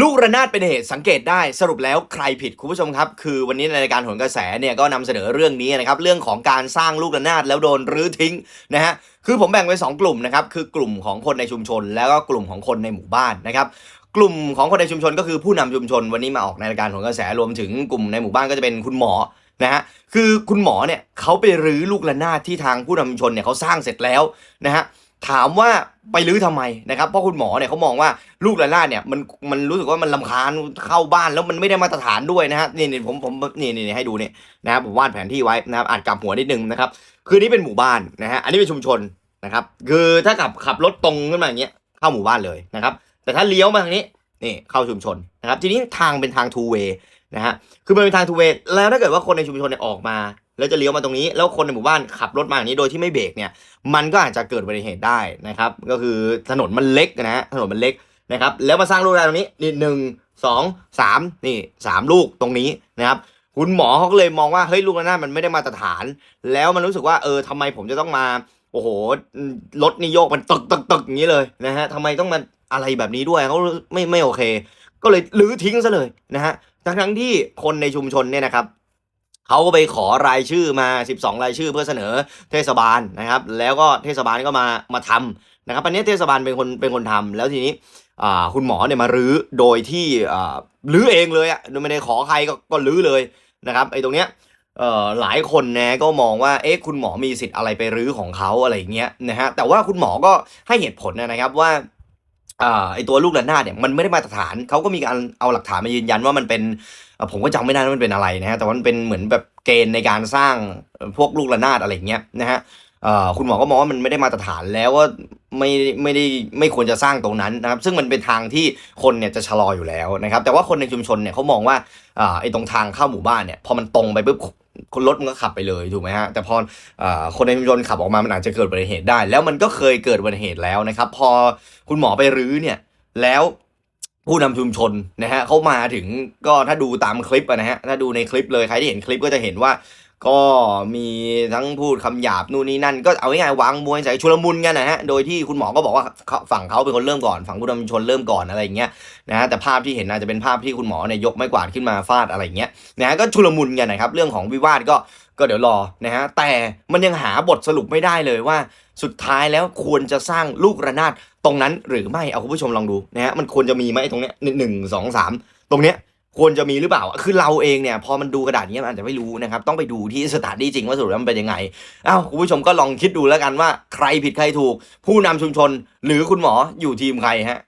ลูกระนาดเป็นเหตุสังเกตได้สรุปแล้วใครผิดคุณผู้ชมครับ คือวันนี้ในรายการโหนกระแสเนี่ยก็นำเสนอเรื่องนี้นะครับเรื่องของการสร้างลูกระนาดแล้วโดนรื้อทิ้งนะฮะคือผมแบ่งเป็นสองกลุ่มนะครับคือกลุ่มของคนในชุมชน แล้วก็กลุ่มของคนในหมู่บ้านนะครับกลุ่มของคนในชุมชนก็คือผู้นำชุมชนวันนี้มาออกในรายการโหนกระแสรวมถึงกลุ่มในหมู่บ้านก็จะเป็นคุณหมอนะฮะคือคุณหมอเนี่ยเขาไปรื้อลูกระนาดที่ทางผู้นำชุมชนเนี่ยเขาสร้างเสร็จแล้วนะฮะ ถามว่าไปรื้อทำไมนะครับเพราะคุณหมอเนี่ยเขามองว่าลูกระนาเนี่ยมันมันรู้สึกว่ามันลำคาญเข้าบ้านแล้วมันไม่ได้มาตรฐานด้วยนะฮะนี่นี่ผมผมนี่นี่ให้ดูเนี่ยนะครับผมวาดแผนที่ไว้นะครับอ่านกลับหัวนิดนึงนะครับคือนี่เป็นหมู่บ้านนะฮะอันนี้เป็นชุมชนนะครับ คือถ้าขับขับรถตรงขึ้นมาอย่างเงี้ยเข้าหมู่บ้านเลยนะครับ แต่ถ้าเลี้ยวมาทางนี้นี่เข้าชุมชนนะครับ ทีนี้ทางเป็นทางทูเวย์นะฮะคือมันเป็นทางทูเวย์แล้วถ้าเกิดว่าคนในชุมชนเนี่ยออกมา แล้วจะเลี้ยวมาตรงนี้ แล้วคนในหมู่บ้านขับรถมาอย่างนี้โดยที่ไม่เบรกเนี่ย มันก็อาจจะเกิดอุบัติเหตุได้นะครับ ก็คือถนนมันเล็กนะฮะ ถนนมันเล็กนะครับ แล้วมาสร้างลูกได้ตรงนี้นี่หนึ่งสองสามนี่สามลูกตรงนี้นะครับ คุณหมอเขาก็เลยมองว่าเฮ้ยลูกระนาดมันไม่ได้มาตรฐาน แล้วมันรู้สึกว่าเออทำไมผมจะต้องมาโอ้โหรถนี่โยกมันตึกตึกตึกอย่างนี้เลยนะฮะทำไมต้องมาอะไรแบบนี้ด้วยเขาไม่ไม่โอเค ก็เลยลื้อทิ้งซะเลยนะฮะทั้งทั้งที่คนในชุมชนเนี่ยนะครับ เขาก็ไปขอรายชื่อมา 12 รายชื่อเพื่อเสนอเทศบาลนะครับ แล้วก็เทศบาลก็มามาทำนะครับอันนี้เทศบาลเป็นคนเป็นคนทำแล้วทีนี้คุณหมอเนี่ยมารื้อโดยที่รื้อเองเลยอะ่ะไม่ได้ขอใครก็ก็รื้อเลยนะครับไอ้ตรงเนี้ยหลายคนนะก็มองว่าเอ๊ะคุณหมอมีสิทธิ์อะไรไปรื้อของเขาอะไรอย่างเงี้ยนะฮะแต่ว่าคุณหมอก็ให้เหตุผลนะครับว่า ไอตัวลูกระนาดเนี่ยมันไม่ได้มาตรฐานเขาก็มีการเอาหลักฐานมายืนยันว่ามันเป็นผมก็จำไม่ได้ว่ามันเป็นอะไรนะฮะแต่ว่ามันเป็นเหมือนแบบเกณฑ์ในการสร้างพวกลูกระนาดอะไรเงี้ยนะฮะคุณหมอก็มองว่ามันไม่ได้มาตรฐานแล้วว่าไม่ไม่ได้ไม่ควรจะสร้างตรงนั้นนะครับ ซึ่งมันเป็นทางที่คนเนี่ยจะชะลออยู่แล้วนะครับ แต่ว่าคนในชุมชนเนี่ยเขามองว่าอ่าไอตรงทางเข้าหมู่บ้านเนี่ยพอมันตรงไปปุ๊บ คนรถมันก็ขับไปเลยถูกไหมฮะแต่พออคนในชุมชนขับออกมามันอาจจะเกิดอุบัติเหตุได้ แล้วมันก็เคยเกิดอุบัติเหตุแล้วนะครับ พอคุณหมอไปรื้อเนี่ยแล้วผู้นำชุมชนนะฮะเขามาถึงก็ถ้าดูตามคลิปนะฮะถ้าดูในคลิปเลยใครที่เห็นคลิปก็จะเห็นว่า ก็มีทั้งพูดคำหยาบนู่นนี่นั่น ก็เอาง่ายๆวางมวยใส่ชุลมุนกันนะฮะโดยที่คุณหมอก็บอกว่าฝั่งเขาเป็นคนเริ่มก่อนฝั่งผู้นำชนเริ่มก่อนอะไรอย่างเงี้ยนะฮะแต่ภาพที่เห็นอาจจะเป็นภาพที่คุณหมอเนี่ยยกไม้กวาดขึ้นมาฟาดอะไรอย่างเงี้ยนะฮะก็ชุลมุนกันนะครับเรื่องของวิวาทก็ก็เดี๋ยวรอนะฮะแต่มันยังหาบทสรุปไม่ได้เลยว่า สุดท้ายแล้วควรจะสร้างลูกระนาดตรงนั้นหรือไม่เอาคุณผู้ชมลองดูนะฮะมันควรจะมีไหมตรงเนี้ยหนึ่งหนึ่งสองสามตรงเนี้ย ควรจะมีหรือเปล่า คือเราเองเนี่ยพอมันดูกระดาษนี้มันอาจจะไม่รู้นะครับ ต้องไปดูที่สถานที่จริงว่าสรุปแล้วมันเป็นยังไงอ้าวคุณผู้ชมก็ลองคิดดูแล้วกันว่า ใครผิดใครถูก ผู้นำชุมชน หรือคุณหมออยู่ทีมใครฮะ